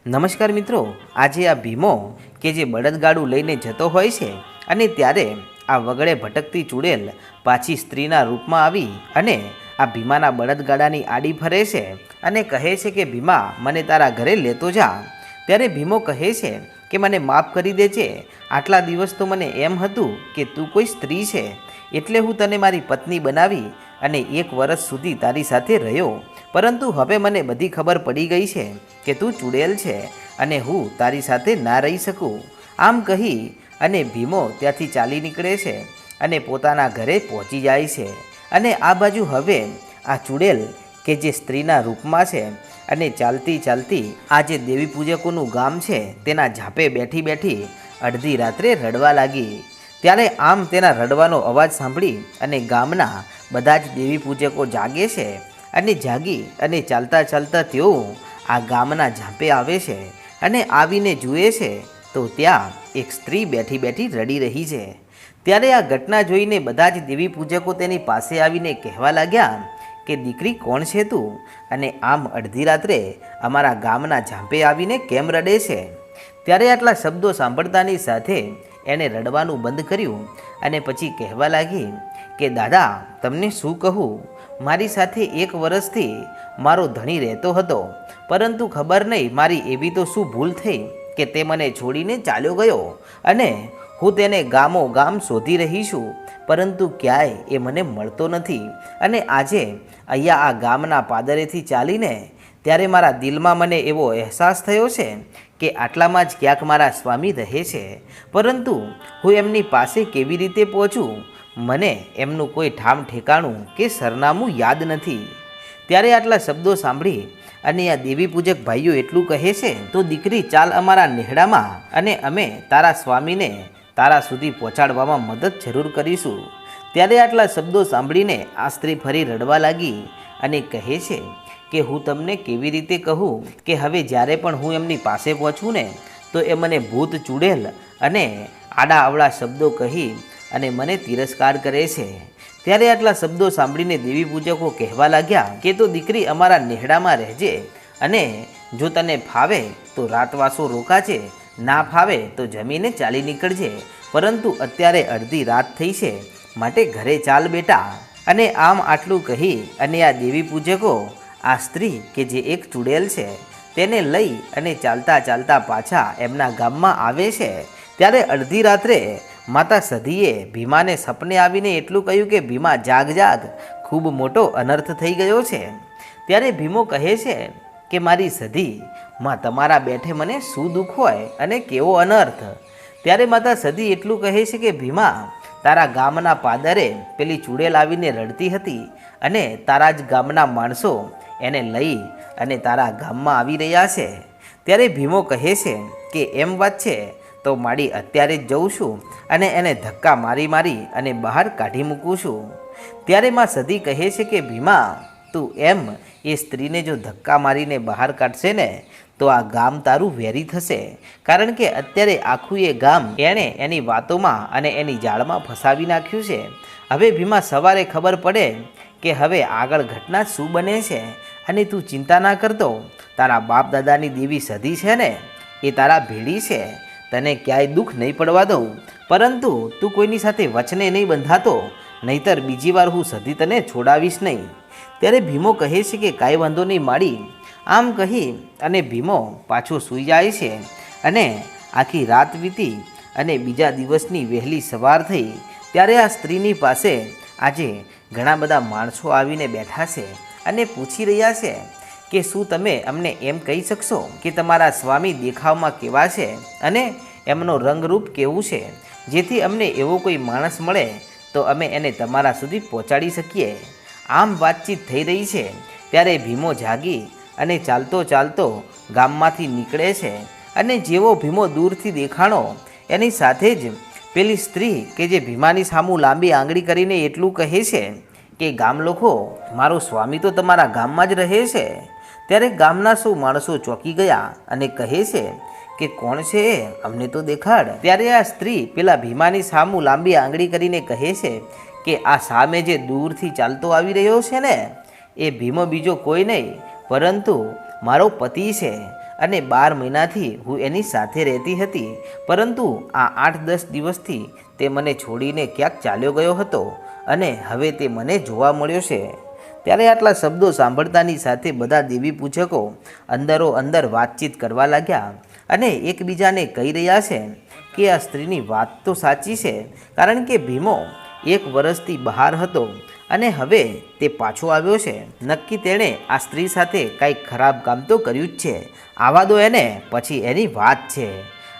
નમસ્કાર મિત્રો, આજે આ ભીમો કે જે બળદગાડું લઈને જતો હોય છે અને ત્યારે આ વગડે ભટકતી ચૂડેલ પાછી સ્ત્રીના રૂપમાં આવી અને આ ભીમાના બળદગાડાની આડી ફરે છે અને કહે છે કે, ભીમા, મને તારા ઘરે લેતો જા. ત્યારે ભીમો કહે છે કે, મને માફ કરી દેજે. આટલા દિવસ તો મને એમ હતું કે તું કોઈ સ્ત્રી છે. એટલે હું તને મારી પત્ની બનાવી અને એક વર્ષ સુધી તારી સાથે રહ્યો. પરંતુ હવે મને બધી ખબર પડી ગઈ છે કે તું ચૂડેલ છે અને હું તારી સાથે ના રહી શકું. આમ કહી અને ભીમો ત્યાંથી ચાલી નીકળે છે અને પોતાના ઘરે પહોંચી જાય છે. અને આ બાજુ હવે આ ચૂડેલ કે જે સ્ત્રીના રૂપમાં છે અને ચાલતી ચાલતી આ જે દેવી પૂજકોનું ગામ છે તેના ઝાપે બેઠી બેઠી અડધી રાત્રે રડવા લાગી. ત્યારે આમ તેના રડવાનો અવાજ સાંભળી અને ગામના બધા જ દેવી પૂજકો જાગે છે અને જાગી અને ચાલતા ચાલતા તેઓ આ ગામના ઝાંપે આવે છે અને આવીને જુએ છે તો ત્યાં એક સ્ત્રી બેઠી બેઠી રડી રહી છે. ત્યારે આ ઘટના જોઈને બધા જ દેવી પૂજકો તેની પાસે આવીને કહેવા લાગ્યા કે દીકરી કોણ છે તું? અને આમ અડધી રાત્રે અમારા ગામના ઝાંપે આવીને કેમ રડે છે? ત્યારે આટલા શબ્દો સાંભળતાની સાથે એણે રડવાનું બંધ કર્યું અને પછી કહેવા લાગી કે, દાદા, તમને શું કહું? મારી સાથે એક વર્ષથી મારો ધણી રહેતો હતો. પરંતુ ખબર નહીં મારી એવી તો શું ભૂલ થઈ કે તે મને છોડીને ચાલ્યો ગયો અને હું તેને ગામો ગામ શોધી રહી છું. પરંતુ ક્યાંય એ મને મળતો નથી. અને આજે અહીંયા આ ગામના પાદરેથી ચાલીને ત્યારે મારા દિલમાં મને એવો અહેસાસ થયો છે કે આટલામાં જ ક્યાંક મારા સ્વામી રહે છે. પરંતુ હું એમની પાસે કેવી રીતે પહોંચું? મને એમનું કોઈ ઠામ ઠેકાણું કે સરનામું યાદ નથી. ત્યારે આટલા શબ્દો સાંભળી અને આ દેવી પૂજક ભાઈઓ એટલું કહે છે, તો દીકરી, ચાલ અમારા નેહડામાં અને અમે તારા સ્વામીને તારા સુધી પહોંચાડવામાં મદદ જરૂર કરીશું. ત્યારે આટલા શબ્દો સાંભળીને આ સ્ત્રી ફરી રડવા લાગી અને કહે છે કે, હું તમને કેવી રીતે કહું કે હવે જ્યારે પણ હું એમની પાસે પહોંચું ને, તો એ મને ભૂત ચૂડેલ અને આડા અવળા શબ્દો કહી અને મને તિરસ્કાર કરે છે. ત્યારે આટલા શબ્દો સાંભળીને દેવી પૂજકો કહેવા લાગ્યા કે તો દીકરી અમારા નેહડામાં રહેજે અને જો તને ફાવે તો રાતવાસો રોકાશે ના ફાવે તો જમીને ચાલી નીકળજે. પરંતુ અત્યારે અડધી રાત થઈ છે, માટે ઘરે ચાલ બેટા. અને આમ આટલું કહી અને આ દેવી પૂજકો, આ સ્ત્રી કે જે એક ચૂડેલ છે, તેને લઈ અને ચાલતા ચાલતા પાછા એમના ગામમાં આવે છે. ત્યારે અડધી રાત્રે માતા સધીએ ભીમાને સપને આવીને એટલું કહ્યું કે, ભીમા, જાગ જાગ. ખૂબ મોટો અનર્થ થઈ ગયો છે. ત્યારે ભીમો કહે છે કે, મારી સધી, માં તમારા બેઠે મને શું દુઃખ હોય અને કેવો અનર્થ. ત્યારે માતા સધી એટલું કહે છે કે, ભીમા, તારા ગામના પાદરે પેલી ચૂડેલ આવીને રડતી હતી અને તારા જ ગામના માણસો એને લઈ અને તારા ગામમાં આવી રહ્યા છે. ત્યારે ભીમો કહે છે કે, એમ વાત છે તો માડી અત્યારે જ જઉં છું અને એને ધક્કા મારી મારી અને બહાર કાઢી મૂકું છું. ત્યારે માં સધી કહે છે કે, ભીમા, તું એમ, એ સ્ત્રીને જો ધક્કા મારીને બહાર કાઢશે ને, તો આ ગામ તારું વેરી થશે. કારણ કે અત્યારે આખું એ ગામ એણે એની વાતોમાં અને એની જાળમાં ફસાવી નાખ્યું છે. હવે ભીમા, સવારે ખબર પડે કે હવે આગળ ઘટના શું બને છે અને તું ચિંતા ના કરતો. તારા બાપ દાદાની દેવી સધી છે ને, એ તારા ભેડી છે. તને ક્યાંય દુઃખ નહીં પડવા દઉં. પરંતુ તું કોઈની સાથે વચને નહીં બંધાતો, નહીતર બીજી વાર હું સધી તને છોડાવીશ નહીં. ત્યારે ભીમો કહે છે કે કાંઈ વાંધો નહીં માડી. આમ કહી અને ભીમો પાછો સૂઈ જાય છે અને આખી રાત વીતી અને બીજા દિવસની વહેલી સવાર થઈ. ત્યારે આ સ્ત્રીની પાસે આજે ઘણા બધા માણસો આવીને બેઠા છે અને પૂછી રહ્યા છે કે શું તમે અમને એમ કહી શકશો કે તમારા સ્વામી દેખાવમાં કેવા છે અને એમનો રંગરૂપ કેવું છે? જેથી અમને એવો કોઈ માણસ મળે, તો અમે એને તમારા સુધી પહોંચાડી શકીએ. આમ વાતચીત થઈ રહી છે, ત્યારે ભીમો જાગી અને ચાલતો ચાલતો ગામમાંથી નીકળે છે અને જેવો ભીમો દૂરથી દેખાણો, એની સાથે જ પેલી સ્ત્રી કે જે ભીમાની સામું લાંબી આંગળી કરીને એટલું કહે છે કે ગામ લોકો મારો સ્વામી તો તમારા ગામમાં જ રહે છે. ત્યારે ગામના સૌ માણસો ચોંકી ગયા અને કહે છે કે, કોણ છે અમને તો દેખાડ. ત્યારે આ સ્ત્રી પેલા ભીમાની સામું લાંબી આંગળી કરીને કહે છે કે, આ સામે જે દૂરથી ચાલતો આવી રહ્યો છે ને, એ ભીમો બીજો કોઈ નહીં, પરંતુ મારો પતિ છે અને બાર મહિનાથી હું એની સાથે રહેતી હતી, પરંતુ આ આઠ દસ દિવસથી તે મને છોડીને ક્યાંક ચાલ્યો ગયો હતો અને હવે તે મને જોવા મળ્યો છે. ત્યારે આટલા શબ્દો સાંભળતાની સાથે બધા દેવી પૂજકો અંદરો અંદર વાતચીત કરવા લાગ્યા અને એકબીજાને કહી રહ્યા છે કે આ સ્ત્રીની વાત તો સાચી છે, કારણ કે ભીમો એક વર્ષથી બહાર હતો અને હવે તે પાછો આવ્યો છે. નક્કી તેણે આ સ્ત્રી સાથે કાંઈક ખરાબ કામ તો કર્યું જ છે. આવા દો એને, પછી એની વાત છે.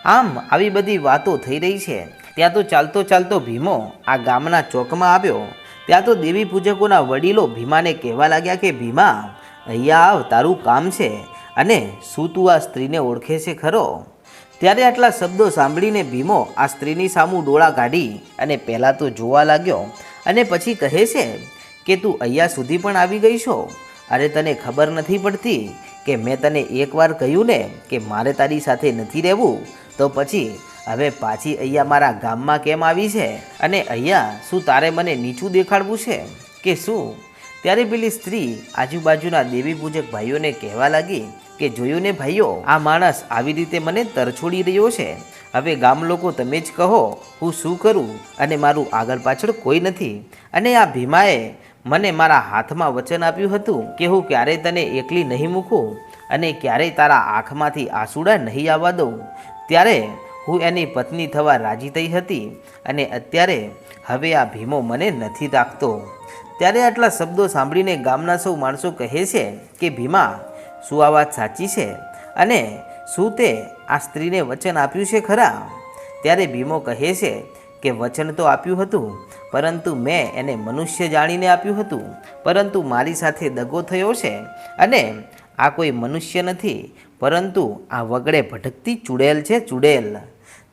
આમ આવી બધી વાતો થઈ રહી છે. ત્યાં તો ચાલતો ચાલતો ભીમો આ ગામના ચોકમાં આવ્યો ત્યાં તો દેવી પૂજકોના વડીલો ભીમાને કહેવા લાગ્યા કે, ભીમા, અહીંયા આવ, તારું કામ છે અને શું તું આ સ્ત્રીને ઓળખે છે ખરો? ત્યારે આટલા શબ્દો સાંભળીને ભીમો આ સ્ત્રીની સામું ડોળા કાઢી અને પહેલાં તો જોવા લાગ્યો અને પછી કહે છે કે, તું અહીંયા સુધી પણ આવી ગઈ છો? અરે, તને ખબર નથી પડતી કે મેં તને એકવાર કહ્યું ને કે મારે તારી સાથે નથી રહેવું? તો પછી હવે પાછી અહીંયા મારા ગામમાં કેમ આવી છે? અને અહીંયા શું તારે મને નીચું દેખાડવું છે? કે શું? ત્યારે પેલી સ્ત્રી આજુબાજુના દેવી પૂજક ભાઈઓને કહેવા લાગી કે, જોયું ને ભાઈઓ, આ માણસ આવી રીતે મને તરછોડી રહ્યો છે. હવે ગામ લોકો તમે જ કહો, હું શું કરું? અને મારું આગળ પાછળ કોઈ નથી. અને આ ભીમાએ મને મારા હાથમાં વચન આપ્યું હતું કે, હું ક્યારેય તને એકલી નહીં મૂકું અને ક્યારેય તારા આંખમાંથી આંસુડા નહીં આવવા દઉં. ત્યારે હું એની પત્ની થવા રાજી થઈ હતી અને અત્યારે હવે આ ભીમો મને નથી રાખતો. ત્યારે આટલા શબ્દો સાંભળીને ગામના સૌ માણસો કહે છે કે, ભીમા, શું આ વાત સાચી છે? અને શું તે આ સ્ત્રીને વચન આપ્યું છે ખરા? ત્યારે ભીમો કહે છે કે, વચન તો આપ્યું હતું, પરંતુ મેં એને મનુષ્ય જાણીને આપ્યું હતું. પરંતુ મારી સાથે દગો થયો છે અને આ કોઈ મનુષ્ય નથી, પરંતુ આ વગડે ભટકતી ચૂડેલ છે ચૂડેલ.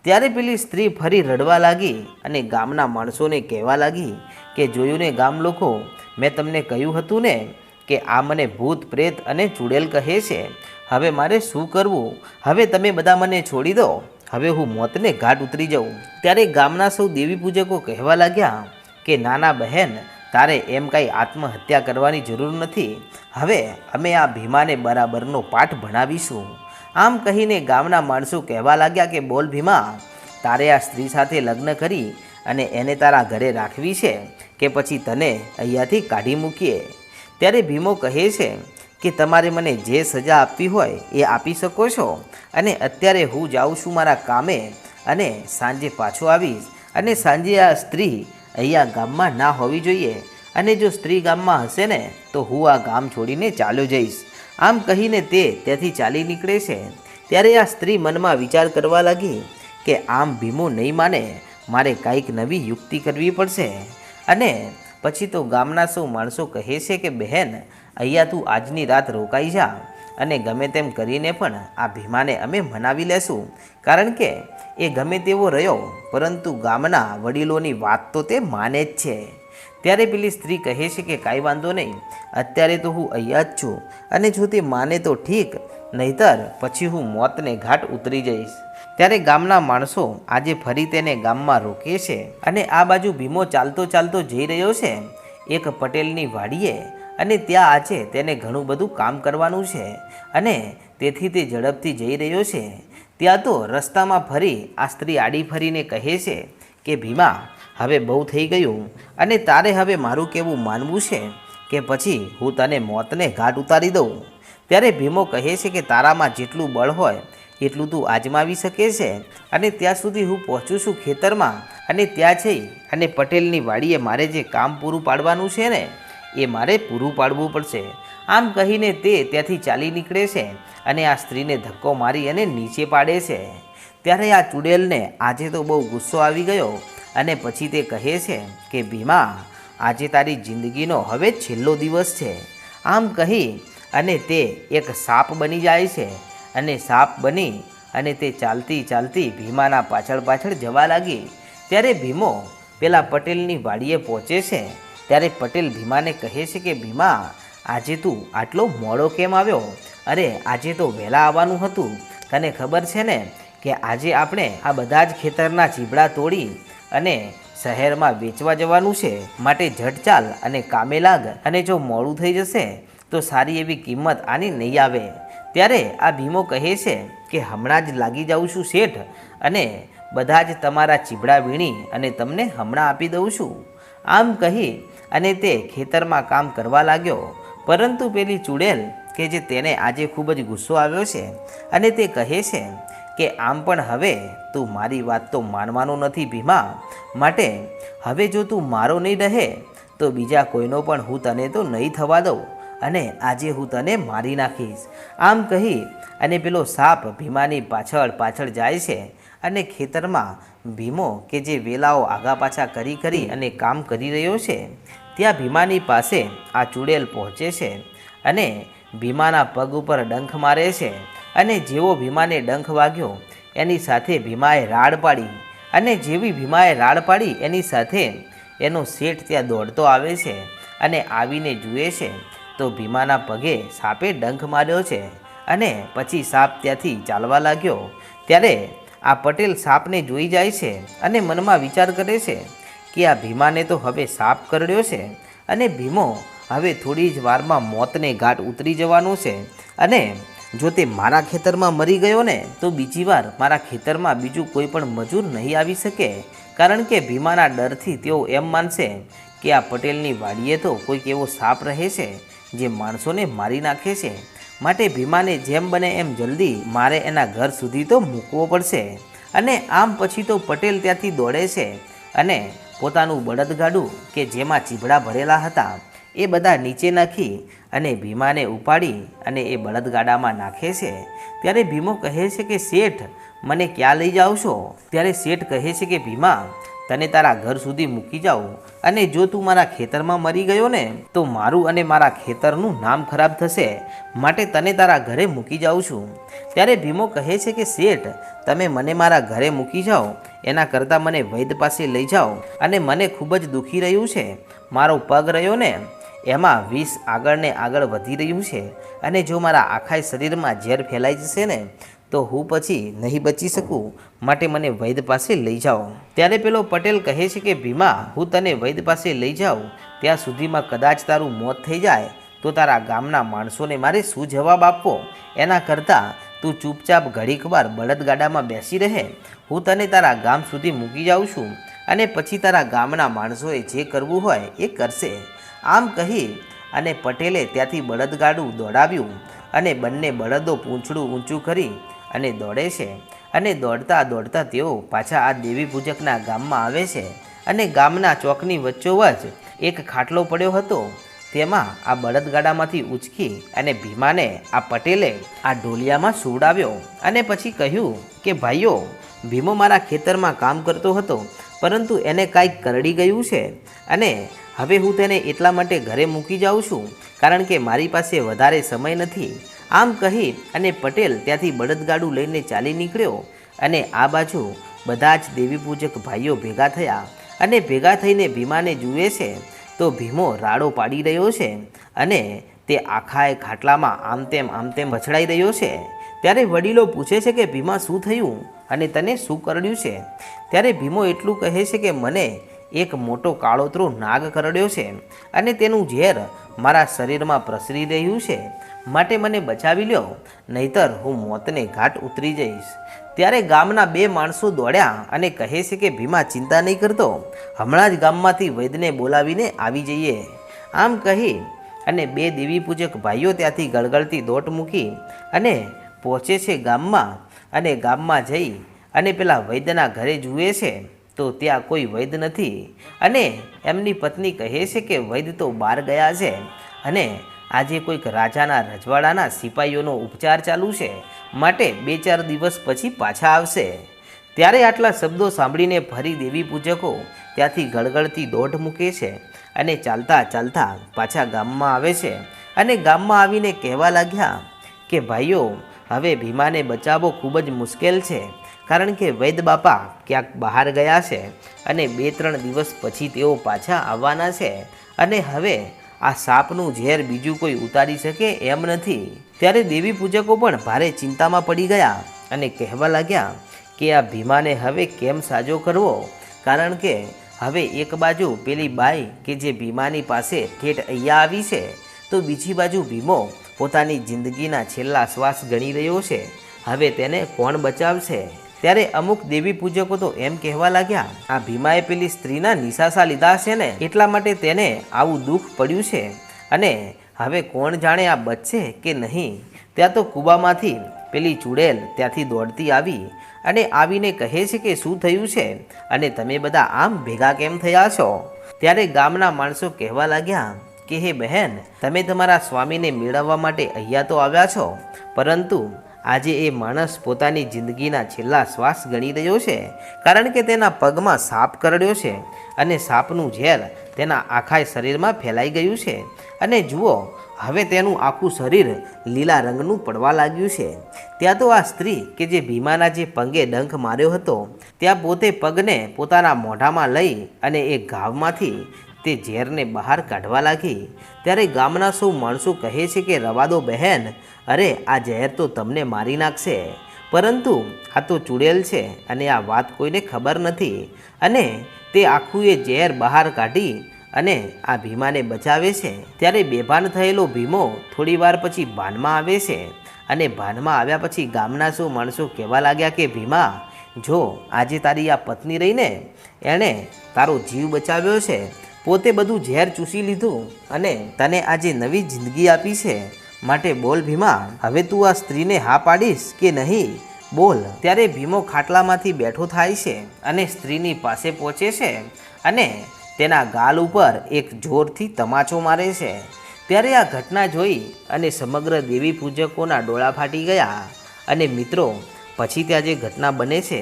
ત્યારે પેલી સ્ત્રી ફરી રડવા લાગી અને ગામના માણસોને કહેવા લાગી કે જોયું ને ગામ લોકો, મેં તમને કહ્યું હતું ને કે આ મને ભૂત, પ્રેત અને ચૂડેલ કહે છે. હવે મારે શું કરવું? હવે તમે બધા મને છોડી દો. હવે હું મોતને ઘાટ ઉતરી જાઉં. ત્યારે ગામના સૌ દેવી પૂજકો કહેવા લાગ્યા કે, નાના બહેન, તારે એમ કાંઈ આત્મહત્યા કરવાની જરૂર નથી. હવે અમે આ ભીમાને બરાબરનો પાઠ ભણાવીશું. આમ કહીને ગામના માણસો કહેવા લાગ્યા કે, બોલ ભીમા, તારે આ સ્ત્રી સાથે લગ્ન કરી અને એને તારા ઘરે રાખવી છે કે પછી તને અહીંયાથી કાઢી મૂકીએ? ત્યારે ભીમો કહે છે કે, તમારે મને જે સજા આપવી હોય એ આપી શકો છો અને અત્યારે હું જાઉં છું મારા કામે અને સાંજે પાછો આવીશ અને સાંજે આ સ્ત્રી અહીંયા ગામમાં ના હોવી જોઈએ અને જો સ્ત્રી ગામમાં હશે ને, તો હું આ ગામ છોડીને ચાલ્યો જઈશ. આમ કહીને તે ત્યાંથી ચાલી નીકળે છે. ત્યારે આ સ્ત્રી મનમાં વિચાર કરવા લાગી કે આમ ભીમો નહીં માને, મારે કાંઈક નવી યુક્તિ કરવી પડશે. અને પછી તો ગામના સૌ માણસો કહે છે કે, બહેન, અહીંયા તું આજની રાત રોકાઈ જા અને ગમે તેમ કરીને પણ આ ભીમાને અમે મનાવી લેશું. કારણ કે એ ગમે તેવો રહ્યો, પરંતુ ગામના વડીલોની વાત તો તે માને જ છે. ત્યારે પેલી સ્ત્રી કહે છે કે કાંઈ વાંધો નહીં, અત્યારે તો હું અહીંયા જ છું અને જો તે માને તો ઠીક, નહીતર પછી હું મોતને ઘાટ ઉતરી જઈશ. ત્યારે ગામના માણસો આજે ફરી તેને ગામમાં રોકે છે અને આ બાજુ ભીમો ચાલતો ચાલતો જઈ રહ્યો છે. એક પટેલની વાડીએ અને ત્યાં આજે તેને ઘણું બધું કામ કરવાનું છે અને તેથી તે ઝડપથી જઈ રહ્યો છે. ત્યાં તો રસ્તામાં ફરી આ સ્ત્રી આડી ફરીને કહે છે કે, ભીમા હવે બહુ થઈ ગયું. અને તારે હવે મારું કેવું માનવું છે કે પછી હું તને મોતને ઘાટ ઉતારી દઉં? ત્યારે ભીમો કહે છે કે તારામાં જેટલું બળ હોય, એટલું તું આજમાવી શકે છે. અને ત્યાં સુધી હું પહોંચું છું ખેતરમાં. અને ત્યાં જઈ અને પટેલની વાડીએ મારે જે કામ પૂરું પાડવાનું છે ને, એ મારે પૂરું પાડવું પડશે. આમ કહીને તે ત્યાંથી ચાલી નીકળે છે અને આ સ્ત્રીને ધક્કો મારી અને નીચે પાડે છે. ત્યારે આ ચુડેલને આજે તો બહુ ગુસ્સો આવી ગયો. અને પછી તે કહે છે કે, ભીમા, આજે તારી જિંદગીનો હવે છેલ્લો દિવસ છે. આમ કહી અને તે એક સાપ બની જાય છે. અને સાપ બની અને તે ચાલતી ચાલતી ભીમાના પાછળ પાછળ જવા લાગી. ત્યારે ભીમો પેલા પટેલની વાડીએ પહોંચે છે. ત્યારે પટેલ ભીમાને કહે છે કે, ભીમા, આજે તું આટલો મોડો કેમ આવ્યો? અરે, આજે તો વહેલા આવવાનું હતું. તને ખબર છે ને કે આજે આપણે આ બધા જ ખેતરના ચીબડા તોડી અને શહેરમાં વેચવા જવાનું છે, માટે ઝટચાલ અને કામે લાગ અને જો મોડું થઈ જશે, તો સારી એવી કિંમત આની નહીં આવે. ત્યારે આ ભીમો કહે છે કે, હમણાં જ લાગી જાઉં છું શેઠ અને બધા જ તમારા ચીબડા વીણી અને તમને હમણાં આપી દઉં છું. આમ કહી અને તે ખેતરમાં કામ કરવા લાગ્યો. પરંતુ પેલી ચૂડેલ, કે જે તેને આજે ખૂબ જ ગુસ્સો આવ્યો છે અને તે કહે છે કે આમ પણ હવે તું મારી વાત તો માનવાનો નથી ભીમા. માટે હવે જો તું મારો નહીં રહે, તો બીજા કોઈનો પણ હું તને તો નહીં થવા દઉં અને આજે હું તને મારી નાખીશ. આમ કહી અને પેલો સાપ ભીમાની પાછળ પાછળ જાય છે અને ખેતરમાં ભીમો કે જે વેલાઓ આગા પાછા કરી કરી અને કામ કરી રહ્યો છે, ત્યાં ભીમાની પાસે આ ચૂડેલ પહોંચે છે અને ભીમાના પગ ઉપર ડંખ મારે છે. અને જેવો ભીમાને ડંખ વાગ્યો, એની સાથે ભીમાએ રાડ પાડી અને જેવી ભીમાએ રાડ પાડી, એની સાથે એનો શેઠ ત્યાં દોડતો આવે છે અને આવીને જુએ છે, તો ભીમાના પગે સાપે ડંખ માર્યો છે અને પછી સાપ ત્યાંથી ચાલવા લાગ્યો. ત્યારે આ પટેલ સાપને જોઈ જાય છે અને મનમાં વિચાર કરે છે કે આ ભીમાને તો હવે સાપ કરડ્યો છે અને ભીમો હવે થોડી જ વારમાં મોતને ઘાટ ઉતરી જવાનું છે અને જો તે મારા ખેતરમાં મરી ગયો ને, તો બીજી વાર મારા ખેતરમાં બીજું કોઈ પણ મજૂર નહીં આવી શકે. કારણ કે ભીમાના ડરથી તેઓ એમ માનશે કે આ પટેલની વાડીએ તો કોઈક એવો સાપ રહે છે, જે માણસોને મારી નાખે છે. માટે ભીમાને જેમ બને એમ જલ્દી મારે એના ઘર સુધી તો મૂકવો પડશે. અને આમ પછી તો પટેલ ત્યાંથી દોડે છે અને પોતાનું બળદગાડું કે જેમાં ચીભડા ભરેલા હતા એ બધા નીચે નાખી અને ભીમાને ઉપાડી અને એ બળદગાડામાં નાખે છે. ત્યારે ભીમો કહે છે કે, શેઠ, મને ક્યાં લઈ જાઓ છો? ત્યારે શેઠ કહે છે કે, ભીમા, તને તારા ઘર સુધી મૂકી જાઉં અને જો તું મારા ખેતરમાં મરી ગયો ને, તો મારું અને મારા ખેતરનું નામ ખરાબ થશે. માટે તને તારા ઘરે મૂકી જાઉં છું. ત્યારે ભીમો કહે છે કે, શેઠ, તમે મને મારા ઘરે મૂકી જાઓ. એના કરતાં મને વૈદ પાસે લઈ જાઓ અને મને ખૂબ જ દુખી રહ્યું છે. મારો પગ રહ્યો ને એમાં વિષ આગળ ને આગળ વધી રહ્યું છે અને જો મારા આખા શરીરમાં ઝેર ફેલાઈ જશે ને, તો હું પછી નહીં બચી શકું. માટે મને વૈદ પાસે લઈ જાઓ. ત્યારે પેલો પટેલ કહે છે કે, ભીમા, હું તને વૈદ પાસે લઈ જાઉં. ત્યાં સુધીમાં કદાચ તારું મોત થઈ જાય, તો તારા ગામના માણસોને મારે શું જવાબ આપવો? એના કરતાં તું ચૂપચાપ ઘડીક વાર બળદગાડામાં બેસી રહે. હું તને તારા ગામ સુધી મૂકી જાઉં છું અને પછી તારા ગામના માણસોએ જે કરવું હોય એ કરશે. આમ કહી અને પટેલે ત્યાંથી બળદગાડું દોડાવ્યું અને બંને બળદો પૂંછડું ઊંચું કરી અને દોડે છે અને દોડતા દોડતા તેઓ પાછા આ દેવી પૂજકના ગામમાં આવે છે અને ગામના ચોકની વચ્ચોવચ એક ખાટલો પડ્યો હતો. તેમાં આ બળદગાડામાંથી ઉચકી અને ભીમાને આ પટેલે આ ઢોલિયામાં સુવડાવ્યો અને પછી કહ્યું કે, ભાઈઓ, ભીમો મારા ખેતરમાં કામ કરતો હતો, પરંતુ એને કાંઈક કરડી ગયું છે અને હવે હું તેને એટલા માટે ઘરે મૂકી જાઉં છું, કારણ કે મારી પાસે વધારે સમય નથી. આમ કહી અને પટેલ ત્યાંથી બળદગાડું લઈને ચાલી નીકળ્યો અને આ બાજુ બધા જ દેવીપૂજક ભાઈઓ ભેગા થયા અને ભેગા થઈને ભીમાને જુએ છે, તો ભીમો રાડો પાડી રહ્યો છે અને તે આખાએ ખાટલામાં આમ તેમ આમ તેમ વછડાઈ રહ્યો છે. ત્યારે વડીલો પૂછે છે કે ભીમા શું થયું અને તને શું કરડ્યું છે? ત્યારે ભીમો એટલું કહે છે કે મને એક મોટો કાળોતરો નાગ કરડ્યો છે અને તેનું ઝેર મારા શરીરમાં પ્રસરી રહ્યું છે. માટે મને બચાવી લ્યો, નહીતર હું મોતને ઘાટ ઉતરી જઈશ. ત્યારે ગામના બે માણસો દોડ્યા અને કહે છે કે, ભીમા, ચિંતા નહીં કરતો. હમણાં જ ગામમાંથી વૈદને બોલાવીને આવી જઈએ. આમ કહી અને બે દેવી પૂજક ભાઈઓ ત્યાંથી ગળગળતી દોટ મૂકી અને પહોંચે છે ગામમાં અને ગામમાં જઈ અને પેલા વૈદ્યના ઘરે જુએ છે. તો ત્યાં કોઈ વૈદ નથી. અને એમની પત્ની કહે છે કે વૈદ્ય તો બહાર ગયા છે. અને આજે કોઈક રાજાના રજવાડાના સિપાહીઓનો ઉપચાર ચાલુ છે. માટે બે ચાર દિવસ પછી પાછા આવશે. ત્યારે આટલા શબ્દો સાંભળીને ફરી દેવી પૂજકો ત્યાંથી ગળગળતી દોઢ મૂકે છે અને ચાલતા ચાલતા પાછા ગામમાં આવે છે. અને ગામમાં આવીને કહેવા લાગ્યા કે ભાઈઓ, હવે ભીમાને બચાવવો ખૂબ જ મુશ્કેલ છે. કારણ કે વૈદ બાપા ક્યાંક બહાર ગયા છે અને બે ત્રણ દિવસ પછી તેઓ પાછા આવવાના છે અને હવે આ સાપનું ઝેર બીજું કોઈ ઉતારી શકે એમ નથી. ત્યારે દેવી પૂજકો પણ ભારે ચિંતામાં પડી ગયા અને કહેવા લાગ્યા કે આ ભીમાને હવે કેમ સાજો કરવો? કારણ કે હવે એક બાજુ પેલી બાઈ કે જે ભીમાની પાસે ઠેઠ અહીંયા આવી છે, તો બીજી બાજુ ભીમો પોતાની જિંદગીના છેલ્લા શ્વાસ ગણી રહ્યો છે. હવે તેને કોણ બચાવશે? ત્યારે અમુક દેવી પૂજકો તો એમ કહેવા લાગ્યા, આ ભીમાએ પેલી સ્ત્રીના નિશાસા લીધા હશે ને, એટલા માટે તેને આવું દુઃખ પડ્યું છે. અને હવે કોણ જાણે આ બચશે કે નહીં? ત્યાં તો કૂબામાંથી પેલી ચૂડેલ ત્યાંથી દોડતી આવી અને આવીને કહે છે કે, શું થયું છે? અને તમે બધા આમ ભેગા કેમ થયા છો? ત્યારે ગામના માણસો કહેવા લાગ્યા, કે હે બહેન, તમે તમારા સ્વામીને મેળવવા માટે અહીંયા તો આવ્યા છો, પરંતુ આજે એ માણસ પોતાની જિંદગીના છેલ્લા શ્વાસ ગણી રહ્યો છે, કારણ કે તેના પગમાં સાપ કરડ્યો છે અને સાપનું ઝેર તેના આખા શરીરમાં ફેલાઈ ગયું છે. અને જુઓ, હવે તેનું આખું શરીર લીલા રંગનું પડવા લાગ્યું છે. ત્યાં તો આ સ્ત્રી કે જે ભીમાના જે પગે ડંખ માર્યો હતો, ત્યાં પોતે પગને પોતાના મોઢામાં લઈ અને એ ઘાવમાંથી તે ઝેરને બહાર કાઢવા લાગી. ત્યારે ગામના સૌ માણસો કહે છે કે, રવાદો બહેન, અરે, આ ઝેર તો તમને મારી નાખશે. પરંતુ આ તો ચૂડેલ છે અને આ વાત કોઈને ખબર નથી. અને તે આખું એ ઝેર બહાર કાઢી અને આ ભીમાને બચાવે છે. ત્યારે બેભાન થયેલો ભીમો થોડીવાર પછી ભાનમાં આવે છે અને ભાનમાં આવ્યા પછી ગામના સૌ માણસો કહેવા લાગ્યા કે, ભીમા, જો આજે તારી આ પત્ની રહીને એણે તારો જીવ બચાવ્યો છે પોતે બધું ઝેર ચૂસી લીધું અને તને આજે નવી જિંદગી આપી છે માટે બોલ ભીમા, હવે તું આ સ્ત્રીને હા પાડીશ કે નહીં? બોલ. ત્યારે ભીમો ખાટલામાંથી બેઠો થાય છે અને સ્ત્રીની પાસે પહોંચે છે અને તેના ગાલ ઉપર એક જોરથી તમાચો મારે છે. ત્યારે આ ઘટના જોઈ અને સમગ્ર દેવી પૂજકોના ડોળા ફાટી ગયા અને મિત્રો, પછી ત્યાં જે ઘટના બને છે